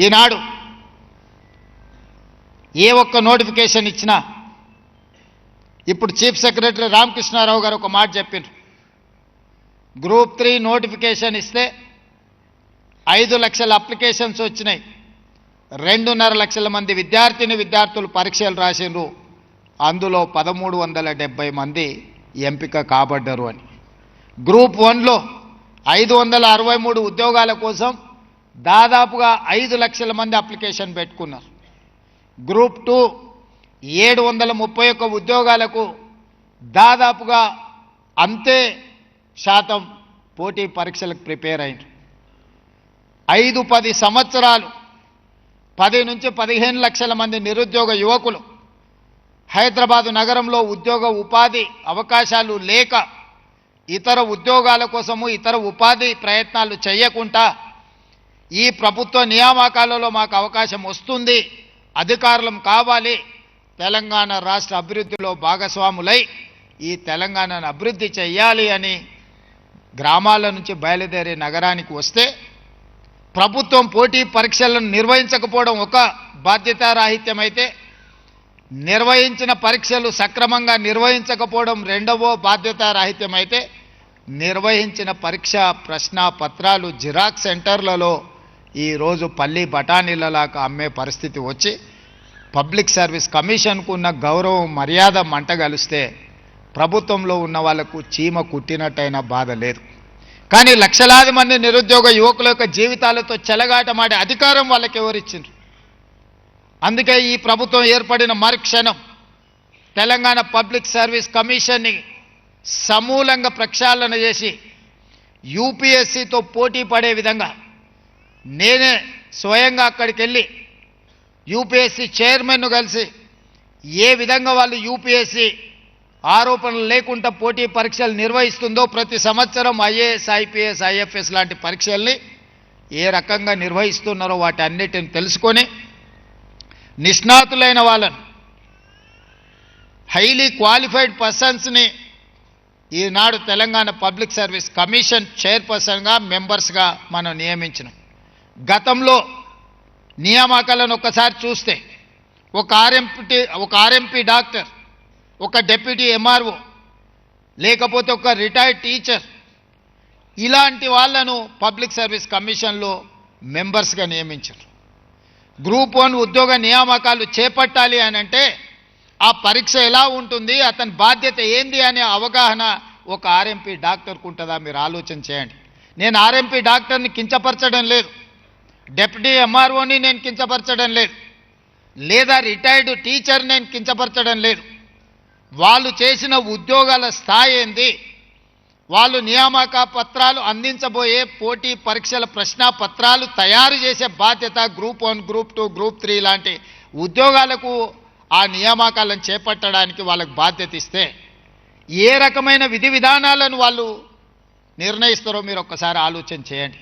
ఈనాడు ఏ ఒక్క నోటిఫికేషన్ ఇచ్చినా ఇప్పుడు చీఫ్ సెక్రటరీ రామకృష్ణారావు గారు ఒక మాట చెప్పిండ్రు. గ్రూప్ త్రీ నోటిఫికేషన్ ఇస్తే ఐదు లక్షల అప్లికేషన్స్ వచ్చినాయి. రెండున్నర లక్షల మంది విద్యార్థిని విద్యార్థులు పరీక్షలు రాసిండ్రు. అందులో పదమూడు వందల డెబ్బై మంది ఎంపిక కాబడ్డరు అని. గ్రూప్ వన్లో ఐదు వందల అరవై మూడు ఉద్యోగాల కోసం దాదాపుగా ఐదు లక్షల మంది అప్లికేషన్ పెట్టుకున్నారు. గ్రూప్ టూ ఏడు వందల ముప్పై ఒక్క ఉద్యోగాలకు దాదాపుగా అంతే శాతం పోటీ పరీక్షలకు ప్రిపేర్ అయింది ఐదు పది సంవత్సరాలు పది నుంచి పదిహేను లక్షల మంది నిరుద్యోగ యువకులు హైదరాబాదు నగరంలో ఉద్యోగ ఉపాధి అవకాశాలు లేక ఇతర ఉద్యోగాల కోసము ఇతర ఉపాధి ప్రయత్నాలు చేయకుండా ఈ ప్రభుత్వ నియామకాలలో మాకు అవకాశం వస్తుంది అధికారులం కావాలి తెలంగాణ రాష్ట్ర అభివృద్ధిలో భాగస్వాములై ఈ తెలంగాణను అభివృద్ధి చెయ్యాలి అని గ్రామాల నుంచి బయలుదేరే నగరానికి వస్తే ప్రభుత్వం పోటీ పరీక్షలను నిర్వహించకపోవడం ఒక బాధ్యతారాహిత్యమైతే నిర్వహించిన పరీక్షలు సక్రమంగా నిర్వహించకపోవడం రెండవ బాధ్యతారాహిత్యమైతే నిర్వహించిన పరీక్ష ప్రశ్న పత్రాలు జిరాక్స్ సెంటర్లలో ఈరోజు పల్లి బఠానీలలాగా అమ్మే పరిస్థితి వచ్చి పబ్లిక్ సర్వీస్ కమిషన్కు ఉన్న గౌరవం మర్యాద మంటగలిస్తే ప్రభుత్వంలో ఉన్న వాళ్ళకు చీమ కుట్టినట్టయినా బాధ లేదు. కానీ లక్షలాది మంది నిరుద్యోగ యువకుల యొక్క జీవితాలతో చెలగాటమాడే అధికారం వాళ్ళకి ఎవరిచ్చిండ్రు? అందుకే ఈ ప్రభుత్వం ఏర్పడిన మరుక్షణం తెలంగాణ పబ్లిక్ సర్వీస్ కమిషన్ని సమూలంగా ప్రక్షాళన చేసి యూపీఎస్సితో పోటీ పడే విధంగా నేనే స్వయంగా అక్కడికి వెళ్ళి యూపీఎస్సీ చైర్మన్ను కలిసి ఏ విధంగా వాళ్ళు యూపీఎస్సీ ఆరోపణలు లేకుండా పోటీ పరీక్షలు నిర్వహిస్తుందో ప్రతి సంవత్సరం ఐఏఎస్ ఐపీఎస్ ఐఎఫ్ఎస్ లాంటి పరీక్షల్ని ఏ రకంగా నిర్వహిస్తున్నారో వాటి అన్నిటిని తెలుసుకొని నిష్ణాతులైన వాళ్ళను హైలీ క్వాలిఫైడ్ పర్సన్స్ని ఈనాడు తెలంగాణ పబ్లిక్ సర్వీస్ కమిషన్ చైర్పర్సన్గా మెంబర్స్గా మనం నియమించినాం. గతంలో నియామకాలను ఒక్కసారి చూస్తే ఒక ఆర్ఎంపీ ఒక ఆర్ఎంపీ డాక్టర్ ఒక డెప్యూటీ ఎంఆర్ఓ లేకపోతే ఒక రిటైర్డ్ టీచర్ ఇలాంటి వాళ్ళను పబ్లిక్ సర్వీస్ కమిషన్లో మెంబర్స్గా నియమించారు. గ్రూప్ వన్ ఉద్యోగ నియామకాలు చేపట్టాలి అని అంటే ఆ పరీక్ష ఎలా ఉంటుంది అతని బాధ్యత ఏంది అనే అవగాహన ఒక ఆర్ఎంపీ డాక్టర్కు ఉంటుందా మీరు ఆలోచన చేయండి. నేను ఆర్ఎంపీ డాక్టర్ని కించపరచడం లేదు. డెప్యూటీ ఎంఆర్ఓని నేను కించపరచడం లేదు. లేదా రిటైర్డ్ టీచర్ నేను కించపరచడం లేదు. వాళ్ళు చేసిన ఉద్యోగాల స్థాయి ఏంది? వాళ్ళు నియామక పత్రాలు అందించబోయే పోటీ పరీక్షల ప్రశ్న పత్రాలు తయారు చేసే బాధ్యత group one group two group three లాంటి ఉద్యోగాలకు ఆ నియామకాలను చేపట్టడానికి వాళ్ళకు బాధ్యత ఇస్తే ఏ రకమైన విధి విధానాలను వాళ్ళు నిర్ణయిస్తారో మీరు ఒక్కసారి ఆలోచన చేయండి.